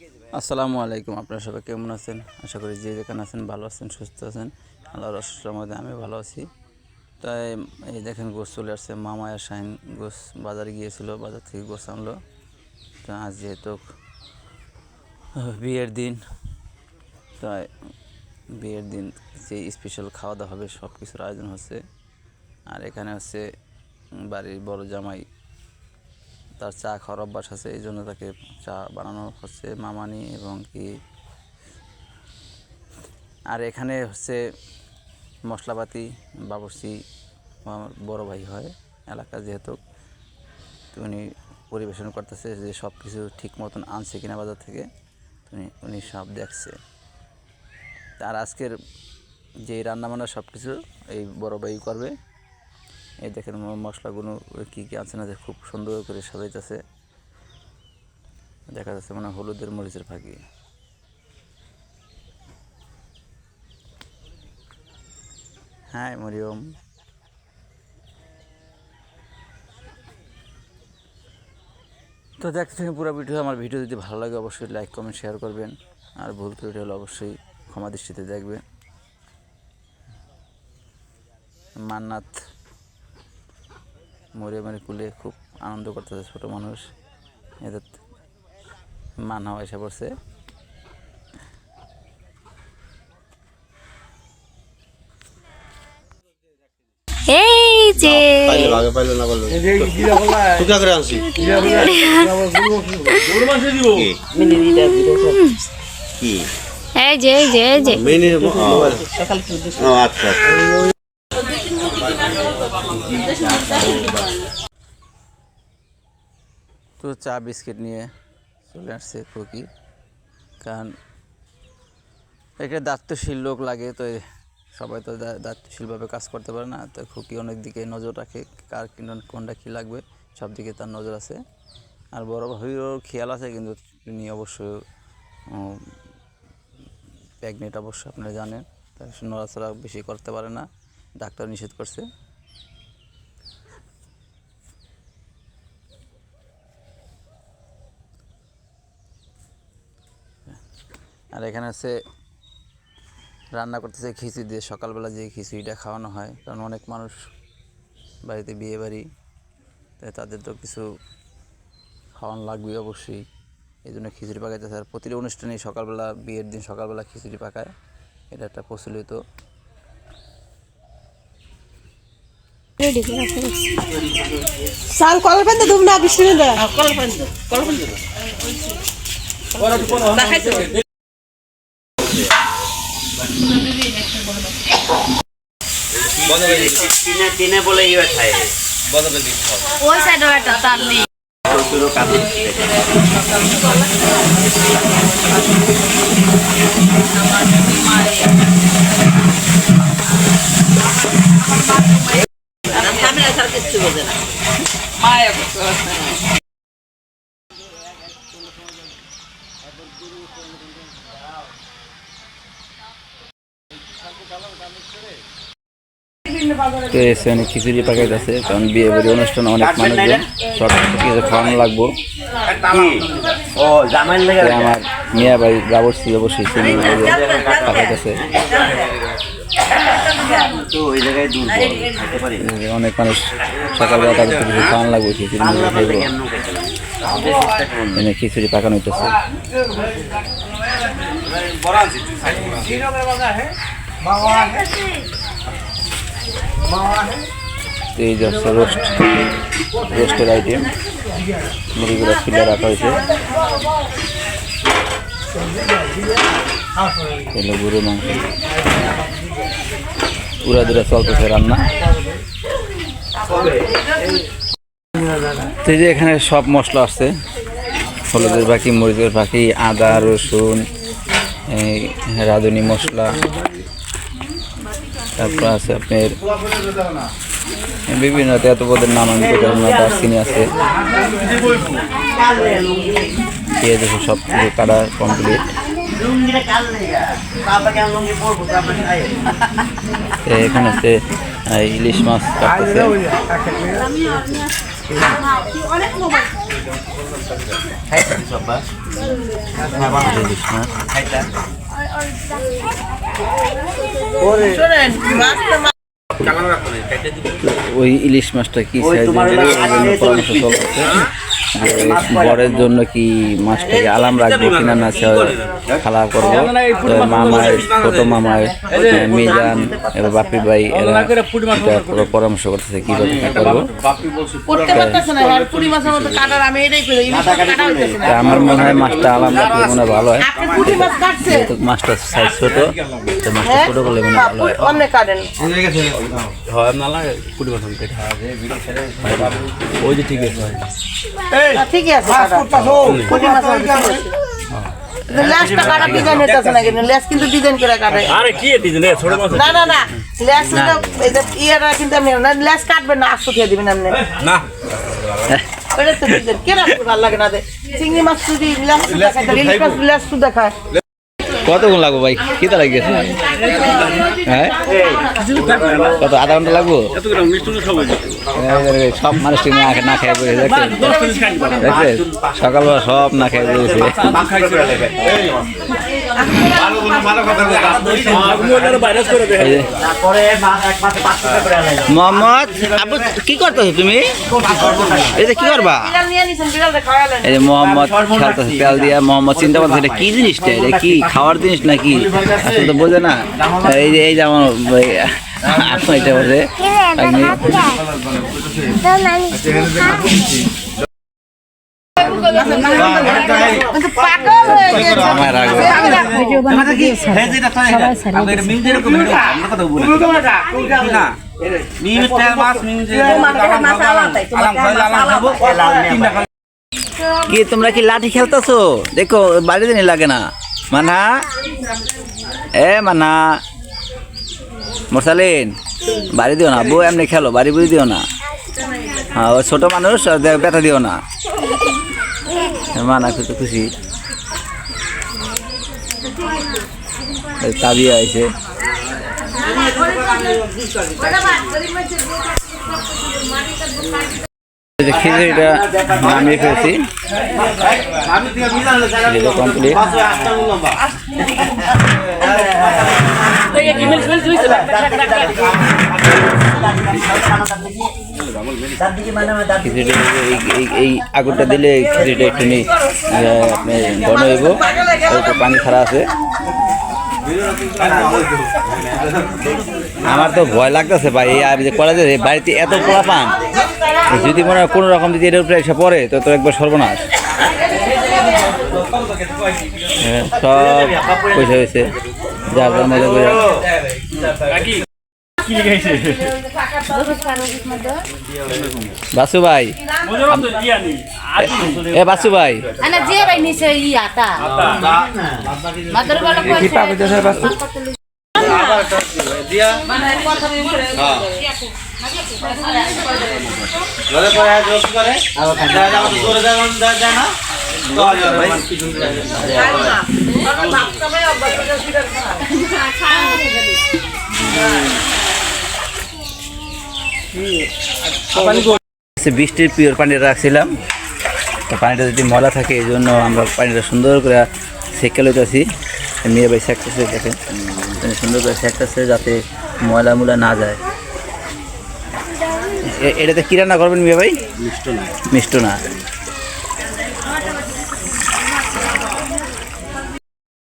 আসসালামু আলাইকুম, আপনারা সবাই কেমন আছেন? আশা করি যে যেখানে আছেন ভালো আছেন, সুস্থ আছেন। আল্লাহর অসুস্থের মধ্যে আমি ভালো আছি। তাই এই দেখেন গোস চলে আসছে মামায়া শাহিন গোস বাজারে গিয়েছিল, বাজার থেকে গোস আনলো। তো আজ যেহেতু বিয়ের দিন, তাই বিয়ের দিন যে স্পেশাল খাওয়া দাওয়া হবে সব কিছুর আয়োজন হচ্ছে। আর এখানে হচ্ছে বাড়ির বড় জামাই তার চা খাওয়ার অভ্যাস আছে, এই জন্য তাকে চা বানানো হচ্ছে মামানি এবং কি। আর এখানে হচ্ছে মশলাপাতি, বাবরচি আমার বড় ভাই হয় এলাকা যেহেতু উনি পরিবেশন করতেছে যে সব কিছু ঠিক মতন আনছে কিনা বাজার থেকে উনি উনি সব দেখছে। তার আজকের যে রান্নাবান্না সব কিছু এই বড় ভাই করবে। এই দেখেন মশলাগুলো কী কী আছে না যে খুব সুন্দর করে সাজাইতেছে। দেখা যাচ্ছে মানে হলুদের মরিচের ফাঁকি। হ্যাঁ মরিয়ম। তো দেখতে পুরো ভিডিও, আমার ভিডিও যদি ভালো লাগে, অবশ্যই লাইক কমেন্ট শেয়ার করবেন। আর ভুল ত্রুটি হলে অবশ্যই ক্ষমা দৃষ্টিতে দেখবেন। মান্নাত মরিয়মের কুলে খুব আনন্দ করতেছে ছোট মানুষ। এদের মান হওয়া এসে পড়ছে। এই যে এই যে এই যে এই যে আচ্ছা আচ্ছা। তো চা বিস্কিট নিয়ে চলে আসছে খুকি কারণ এখানে দায়িত্বশীল লোক লাগে, তো সবাই তো দায়িত্বশীলভাবে কাজ করতে পারে না। তো খুকি অনেক দিকে নজর রাখে, কার কিন- কোনটা কী লাগবে, সব দিকে তার নজর আছে। আর বড় ভাইও খেয়াল আছে, কিন্তু তিনি অবশ্যই প্রেগনেন্ট অবশ্য, আপনারা জানেন। তাই নড়াচড়া বেশি করতে পারে না, ডাক্তার নিষেধ করছে। আর এখানে আছে রান্না করতেছে খিচুড়ি দিয়ে সকালবেলা যে খিচুড়িটা খাওয়ানো হয়। কারণ অনেক মানুষ বাড়িতে বিয়ে বাড়ি তাই তাদের তো কিছু খাওয়ানো লাগবে অবশ্যই। এই জন্য খিচুড়ি পাকাইতেছে। আর প্রতিটা অনুষ্ঠানে সকালবেলা বিয়ের দিন সকালবেলা খিচুড়ি পাকায়। এটা একটা প্রচলিত সাল কলার দুব না ওই সাইডে একটা তার নেই পুরো তো এসে অনেক খিচুড়ি পাকাইতেছে কারণ বিয়ে বাড়ি অনুষ্ঠান অনেক মানুষজন সব কিছু খাওয়ানো লাগবো। আমার মিয়া ভাই রাবর ছিল বসে পাকাইতেছে। যে অনেক মানুষ সকালবেলা তাদের কিছু খাওয়ানো লাগবে খিচুড়ি এনে খিচুড়ি পাকানো হইতেছে। তো এই যে রোস্ট রোস্টের আইটেম মুড়িগুলো ফিলে রাখা হয়েছে। এগুলো গরু মাংস। পুরা দূরে চলতেছে রান্না। তো যে এখানে সব মশলা আছে হলুদের বাকি মরিচের বাকি আদা, রসুন রাঁধুনি মশলা। তারপর আছে আপনার। বিভিন্ন এত পদের নাম আমি পারব না দারচিনি আছে। পেঁয়াজ আছে সব কিছু কাটা কমপ্লিট এখানে আছে ইলিশ মাছ কাটতেছে। ওই ইলিশ মাছটা কি সাইজ পরামর্শ চলছে বরের জন্য কি মাছটাকে আলাম রাখব কিনা না সে খালা করব? তো মামায় ছোট মামায় মিজান এবার বাপি ভাই এরা পরামর্শ করতেছে কীভাবে কি করব? আমার মনে হয় মাছটা আলাম রাখলে মনে ভালো হয়। আপনি পুঁটি মাছ কাটছে যেহেতু মাছটা সাইজ ছোট তো মাছটা হ্যাঁ? ছোট করলে মনে ভালো হয়। হয় ওই যে ঠিক আছে। ঠিকই আছে লেজটা কাটা ডিজাইন হইতেছে না কিন্তু ডিজাইন করে কাটে। আরে কি দিছেন এ ছোট মাছ না না না লেস কিন্তু এই যে ইয়েটা কিন্তু আপনি না লেস কাটবেন না আস্ত খেয়ে দিবেন আপনি না। ওটা তো ডিজাইন। কে ভালো লাগে না দে। চিংড়ি মাছ যদি লেজ সুদা খায় তাহলে কতক্ষণ লাগবো ভাই? কিতা লাগিয়েছে হ্যাঁ? কত, আধা ঘণ্টা লাগবো? সব মানুষ না না খেয়ে দেখছেন দেখছেন সকালবেলা সব না খেয়ে আবু কি তুমি? কি করবা? দিয়া। মোহাম্মদ চিন্তা কি জিনিসটা? কি খাওয়ার জিনিস নাকি? আসলে তো বোঝে না। এই যে এই যে আমার এটা বোঝে। কি, তোমরা কি লাঠি খেলতেছো? দেখো, বাড়িতে লাগে না। মানা এ মানা মোরসালিন বাড়ি দিও না বউ এমনি খেলো বাড়ি বুঝি দিও না হ্যাঁ ও ছোট মানুষ ব্যথা দিও না মানা খুশি খুশি তাবিয়া আইছে যে খিচুড়িটা নামিয়ে ফেলছি। কমপ্লিট খিচুড়ি, এই আগুনটা দিলে খিচুড়িটা একটু নি আপনি ঘন হইব। পানি ছাড়া আছে। আমার তো ভয় লাগতেছে ভাই এই আর যে কলেজে বাড়িতে এত পোড়া পান যদি মনে হয় কোনো রকম যদি এটার উপরে এসে পড়ে তো তো একবার সর্বনাশ। সব পয়সা হয়েছে যার যার মজা করে। বাসু ভাই কি এ বাসু ko সে বৃষ্টির পিওর পানি রাখছিলাম। তো পানিটা যদি ময়লা থাকে এই জন্য আমরা পানিটা সুন্দর করে সেকে লইতেছি মেয়ে ভাই সেকতেছে দেখেন সুন্দর করে সেকতেছে যাতে ময়লা মুলা না যায়। এ- এটাতে কী রান্না করবেন মেয়ে ভাই? মিষ্ট না মিষ্ট না